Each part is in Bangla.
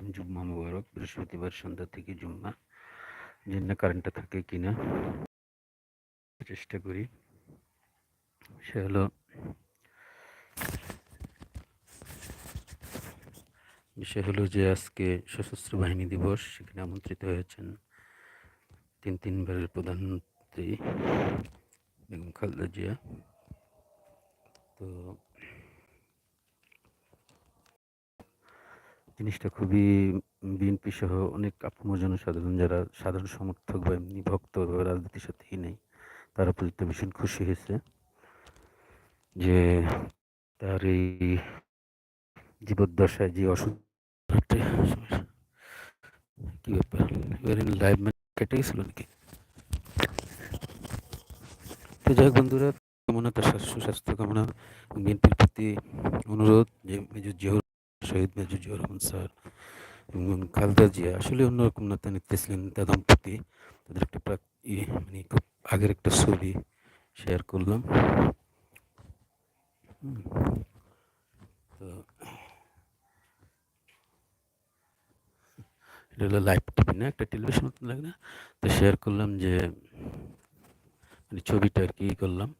করিম জুম্মা মুবারক, বৃহস্পতিবার সন্ধ্যা থেকে জুম্মা। যেন কারেন্টটা থাকে কিনা? চেষ্টা করি। সে হলো বিষয় হলো যে আজকে সশস্ত্র বাহিনী দিবস, সেখানে আমন্ত্রিত হয়েছেন তিন তিনবারের প্রধানমন্ত্রী বেগম খালেদা জিয়া। তো জিনিসটা খুবই বিএনপি সহ অনেক আপমর জনসাধারণ যারা সাধারণ সমর্থক বা এমনি ভক্ত বা রাজনীতির সাথেই নেই, তারা প্রতি ভীষণ খুশি হয়েছে যে তার এই জীবদ্দশায় যে অসুখ কি ব্যাপার? লাইভ কেটে গেছিল নাকি? তো যাই হোক বন্ধুরা, কামনা তার সুস্বাস্থ্য কামনা বিএনপির প্রতি অনুরোধ যে মেজর জিয়াউর শহীদ মেজর জিয়াউর রহমান স্যার এবং খালদা জিয়া, আসলে অন্যরকম নেতা নেত্রী ছিলেন নেতা দম্পতি, তাদের একটা মানে খুব আগের একটা ছবি শেয়ার করলাম। তো এটা হলো লাইভ টিভি না? একটা টেলিভিশন মতন লাগে না? তো শেয়ার করলাম যে মানে ছবিটা আর কি করলাম।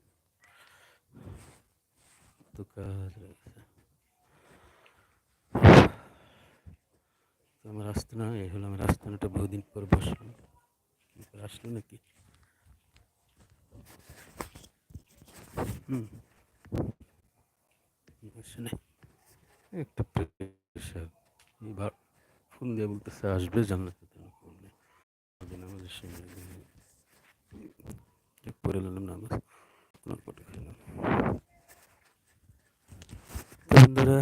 তো কাজ আমার আস্তানা এই হলো আমার আস্তানাটা বহুদিন পর বসলাম। আসলো নাকি? একটা প্রেশার এবার ফোন দিয়ে বলতেছে, আসবে জান্নাতে নামাজের সময় পড়ে নিলাম নামাজ পটে খেলাম বন্ধুরা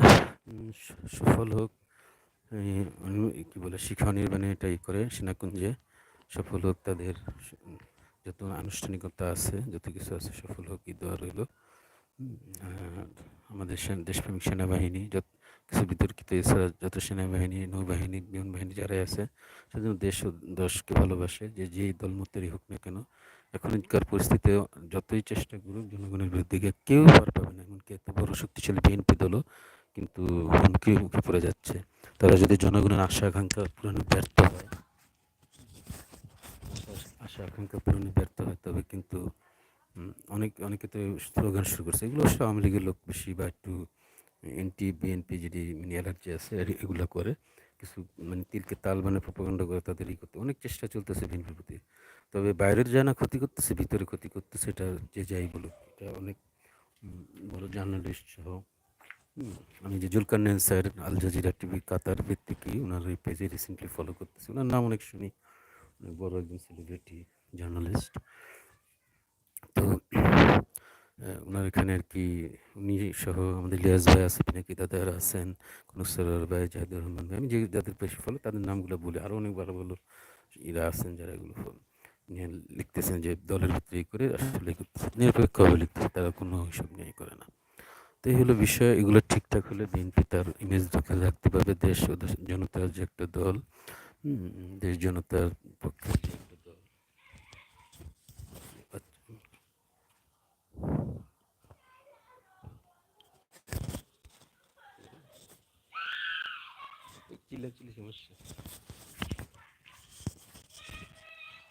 সফল হোক কি বলে, শিক্ষা নির্মাণে এটাই করে সেনাকুঞ্জে সফল হোক তাদের যত আনুষ্ঠানিকতা আছে, যত কিছু আছে সফল হোক ঈদ রইল। আমাদের দেশপ্রেমিক সেনাবাহিনী, যত কিছু বিতর্কিত এছাড়া যত সেনাবাহিনী, নৌবাহিনী, বিমান বাহিনী যারাই আছে সেজন্য দেশ ও দশকে ভালোবাসে, যে যেই দলমতেরই হোক না কেন, এখনকার পরিস্থিতিতে যতই চেষ্টা করুক, জনগণের বিরুদ্ধে কেউ পার পাবে না। এমনকি এত বড় শক্তিশালী বিএনপি দলও কিন্তু হুমকি মুখে পড়ে যাচ্ছে। তারা যদি জনগণের আশা আকাঙ্ক্ষা পূরণে ব্যর্থ হয়, আশা আকাঙ্ক্ষা পূরণে ব্যর্থ হয়, তবে কিন্তু অনেক, অনেকে তো স্লোগান শুরু করছে। এগুলো অবশ্য আওয়ামী লীগের লোক বেশি বা একটু এনটি, বিএনপি যদি মানে অ্যালার্জি আছে এগুলো করে। কিছু মানে তিলকে তাল মানে প্রপাগণ্ড করে তাদের ই করতে। অনেক চেষ্টা চলতেছে বিএনপির প্রতি। তবে বাইরের যা না ক্ষতি করতেছে, ভিতরে ক্ষতি করতেছে, এটা যে যাই বলুক, এটা অনেক বড় জার্নালিস্ট সহ আমি যে Zulkarnain sir, Al Jazeera TV, Qatar ভিত্তিকই ওনার ওই পেজে রিসেন্টলি ফলো করতেছি। ওনার নাম অনেক শুনি, অনেক বড় একজন সেলিব্রিটি জার্নালিস্ট তো ওনার এখানে আর কি উনি সহ আমাদের লিয়াজ ভাই আছে নাকি দাদারা আছেন কোনো সরার ভাই, জাহিদুর রহমান ভাই। আমি যে যাদের পেশে ফলো তাদের নামগুলো বলি। আরও অনেক ভালো ভালো ইরা আছেন যারা এগুলো নিয়ে লিখতেছেন যে দলের ভিতরে করে আসলে নিরপেক্ষভাবে লিখতেছে, তারা কোনো হিসাব নিয়ে করে না। এই হলো বিষয়। এগুলো ঠিকঠাক হলে বিএনপি তার ইমেজ ঢুকে রাখতে পারবে দেশ ও জনতার যে একটা দল দেশ জনতার পক্ষে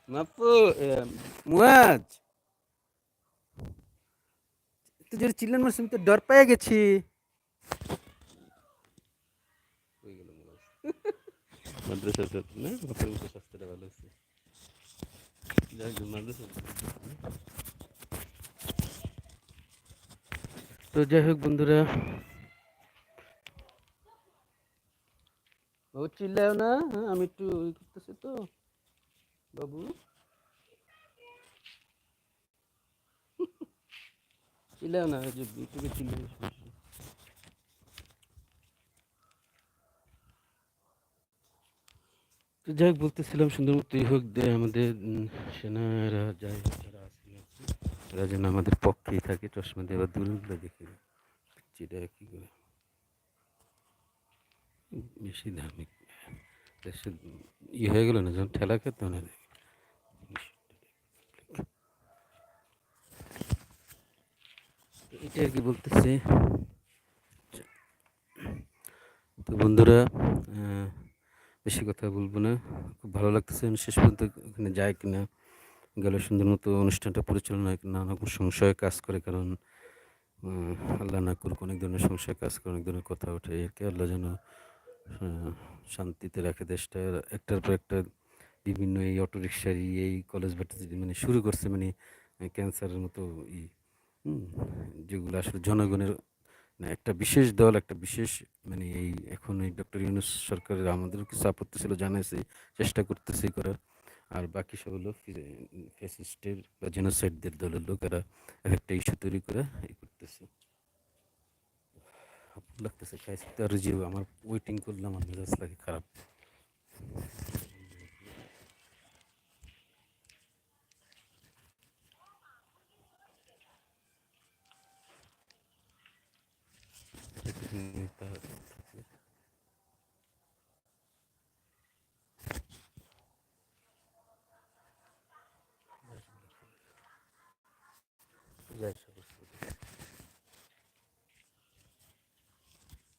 মাপু মুয়াজ তুই যদি চিল্লান মারছি আমি তো ডর পেয়ে গেছি। মাদ্রাসা না স্বাস্থ্যটা ভালো আছে। তো যাই হোক বন্ধুরা। ও চিল্লাও না হ্যাঁ আমি একটু করতেছি তো। বাবু। চিল্লাও না যে ইউটিউবে চিল্লাই যাই হোক, বলতেছিলাম সুন্দর মতো হোক আমাদের সেনারা যাই যারা আছে এরা যেন আমাদের পক্ষেই থাকে, চশমা দিয়ে আবার দূরগুলো দেখে যেটা কি করে? বেশি দেশে ইয়ে হয়ে গেল না যখন ঠেলা খেতে না এটা আর কি বলতেছে। তো বন্ধুরা বেশি কথা বলব না। খুব ভালো লাগতেছে শেষ পর্যন্ত ওখানে যায় কিনা, গেল সুন্দর মতো অনুষ্ঠানটা পরিচালনা হয় নানা রকম সংশয় কাজ করে, কারণ আল্লাহ না করুক অনেক ধরনের সংশয় কাজ করে, অনেক ধরনের কথা ওঠে। এরকে আল্লাহ যেন শান্তিতে রাখে দেশটা। একটার পর একটা বিভিন্ন এই অটো রিক্সার এই কলেজ ভার্সিটি মানে শুরু করছে মানে ক্যান্সারের মতো ই যেগুলো আসলে জনগণের একটা বিশেষ দল, একটা বিশেষ মানে এই এখন এই ডক্টর ইউনুস সরকারের আমাদেরও কিছু আপত্তি ছিল, জানাইছে, চেষ্টা করতেছে করার। আর বাকি সব হলো ফ্যাসিস্টের বা জেনোসাইডদের দলের লোকেরা এক একটা ইস্যু তৈরি করে এই করতেছে। লাগতেছে খাইতে আর যে আমার ওয়েটিং করলাম আমার মেজাজ লাগে খারাপ।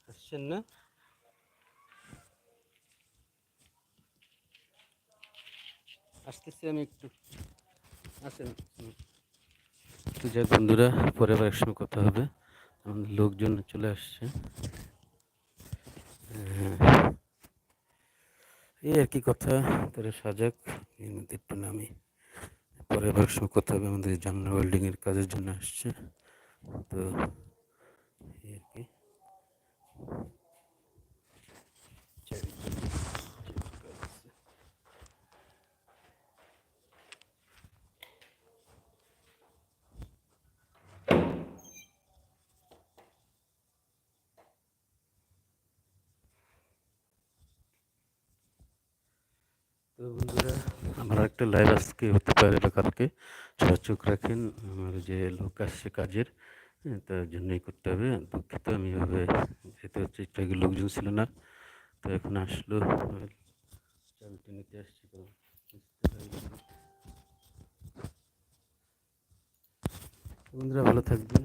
আসছেন না? আসতেছি আমি একটু। আসেন। তো যাই বন্ধুরা পরে আবার একসময় কথা হবে। লোকজন চলে আসছে। হ্যাঁ, এই আর কি কথা তারা সাজাক। এর মধ্যে একটু নামি। পরে আবার একসময় কথা হবে আমাদের জানলা ওয়েল্ডিং এর কাজের জন্য আসছে। তো এই আর কি চারিদিকে কাজ আছে। বন্ধুরা আমার একটা লাইভ আজকে হতে পারে বা কালকে। সবাই চোখ রাখেন আমার যে লোক আসছে কাজের হ্যাঁ, তার জন্যই করতে হবে। দুঃখিত আমি এভাবে যেতে হচ্ছে একটু আগে লোকজন ছিল না। তো এখন আসলো চাবিটা নিতে আসছি বন্ধুরা ভালো থাকবেন।